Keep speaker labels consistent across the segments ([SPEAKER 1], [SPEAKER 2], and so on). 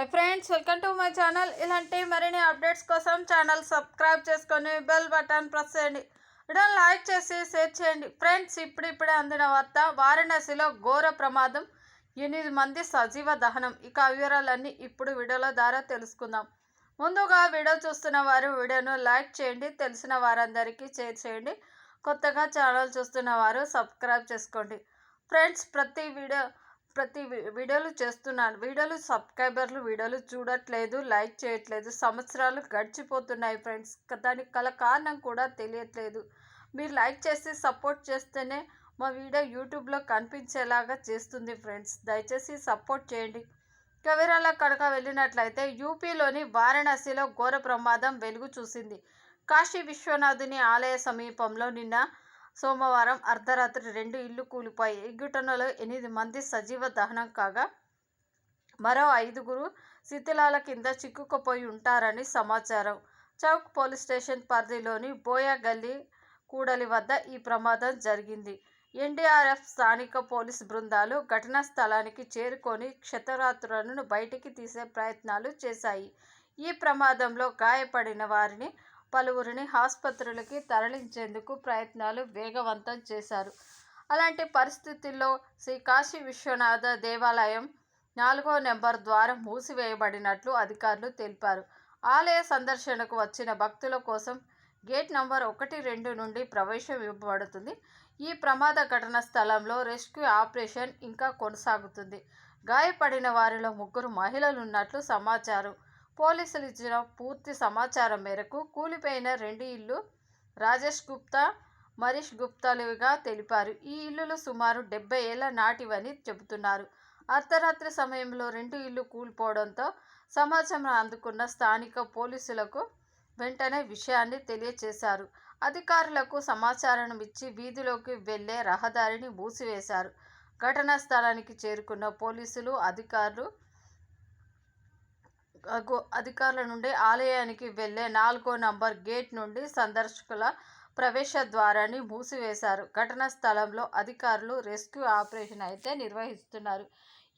[SPEAKER 1] Hi friends welcome to my channel ఇలాంటి మరిన్ని updates కోసం ఛానల్ సబ్స్క్రైబ్ చేసుకొని బెల్ బటన్ ప్రెస్ చేయండి. వీడియో లైక్ చేసి షేర్ చేయండి. ఫ్రెండ్స్ ఇప్పుడిప్పుడే అందిన వార్త వారణాసిలో ఘోర ప్రమాదం ఎనిమిది మంది సజీవ దహనం. ఇక వివరాలన్నీ ఇప్పుడు వీడియోల ద్వారా తెలుసుకుందాం. ముందుగా వీడియో చూస్తున్న వారు వీడియోను లైక్ చేయండి. తెలిసిన వారందరికీ షేర్ చేయండి. కొత్తగా ఛానల్ చూస్తున్న వారు సబ్స్క్రైబ్ చేసుకోండి. ఫ్రెండ్స్ ప్రతి వీడియో ప్రతి వీడియోలు చేస్తున్నాను. వీడియోలు సబ్స్క్రైబర్లు వీడియోలు చూడట్లేదు లైక్ చేయట్లేదు. సంవత్సరాలు గడిచిపోతున్నాయి ఫ్రెండ్స్. దానికి గల కారణం కూడా తెలియట్లేదు. మీరు లైక్ చేసి సపోర్ట్ చేస్తేనే మా వీడియో యూట్యూబ్లో కనిపించేలాగా చేస్తుంది ఫ్రెండ్స్. దయచేసి సపోర్ట్ చేయండి. ఇక కనుక వెళ్ళినట్లయితే యూపీలోని వారణాసిలో ఘోర ప్రమాదం వెలుగు చూసింది. కాశీ విశ్వనాథుని ఆలయ సమీపంలో నిన్న సోమవారం అర్ధరాత్రి రెండు ఇల్లు కూలిపోయి ఈ ఘటనలో ఎనిమిది మంది సజీవ దహనం కాగా మరో ఐదుగురు శిథిలాల కింద చిక్కుకుపోయి ఉంటారని సమాచారం. చౌక్ పోలీస్ స్టేషన్ పరిధిలోని బోయా గల్లీ కూడలి వద్ద ఈ ప్రమాదం జరిగింది. ఎన్డీఆర్ఎఫ్ స్థానిక పోలీస్ బృందాలు ఘటనా స్థలానికి చేరుకొని క్షతరాత్రులను బయటికి తీసే ప్రయత్నాలు చేశాయి. ఈ ప్రమాదంలో గాయపడిన వారిని పలువురిని ఆసుపత్రులకి తరలించేందుకు ప్రయత్నాలు వేగవంతం చేశారు. అలాంటి పరిస్థితుల్లో శ్రీ కాశీ విశ్వనాథ దేవాలయం నాలుగో నెంబర్ ద్వారం మూసివేయబడినట్లు అధికారులు తెలిపారు. ఆలయ సందర్శనకు వచ్చిన భక్తుల కోసం గేట్ నంబర్ ఒకటి రెండు నుండి ప్రవేశం ఇవ్వబడుతుంది. ఈ ప్రమాద ఘటన స్థలంలో రెస్క్యూ ఆపరేషన్ ఇంకా కొనసాగుతుంది. గాయపడిన వారిలో ముగ్గురు మహిళలు ఉన్నట్లు సమాచారం. పోలీసులు ఇచ్చిన పూర్తి సమాచారం మేరకు కూలిపోయిన రెండు ఇల్లు రాజేష్ గుప్తా మరీష్ గుప్తాలుగా తెలిపారు. ఈ ఇల్లులు సుమారు డెబ్బై ఏళ్ళ నాటివని చెబుతున్నారు. అర్ధరాత్రి సమయంలో రెండు ఇల్లు కూలిపోవడంతో సమాచారం అందుకున్న స్థానిక పోలీసులకు వెంటనే విషయాన్ని తెలియచేశారు. అధికారులకు సమాచారం ఇచ్చి వీధిలోకి వెళ్ళే రహదారిని మూసివేశారు. ఘటనా స్థలానికి చేరుకున్న పోలీసులు అధికారులు అధికారుల నుండి ఆలయానికి వెళ్ళే నాలుగో నంబర్ గేట్ నుండి సందర్శకుల ప్రవేశ ద్వారాన్ని మూసివేశారు. ఘటనా స్థలంలో అధికారులు రెస్క్యూ ఆపరేషన్ అయితే నిర్వహిస్తున్నారు.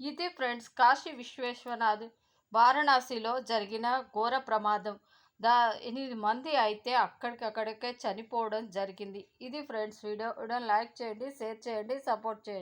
[SPEAKER 1] ఇది ఫ్రెండ్స్ కాశీ విశ్వేశ్వనాథ్ వారణాసిలో జరిగిన ఘోర ప్రమాదం. దా ఎనిమిది మంది అయితే అక్కడికక్కడికే చనిపోవడం జరిగింది. ఇది ఫ్రెండ్స్ వీడియో. వీడియో లైక్ చేయండి షేర్ చేయండి సపోర్ట్ చేయండి.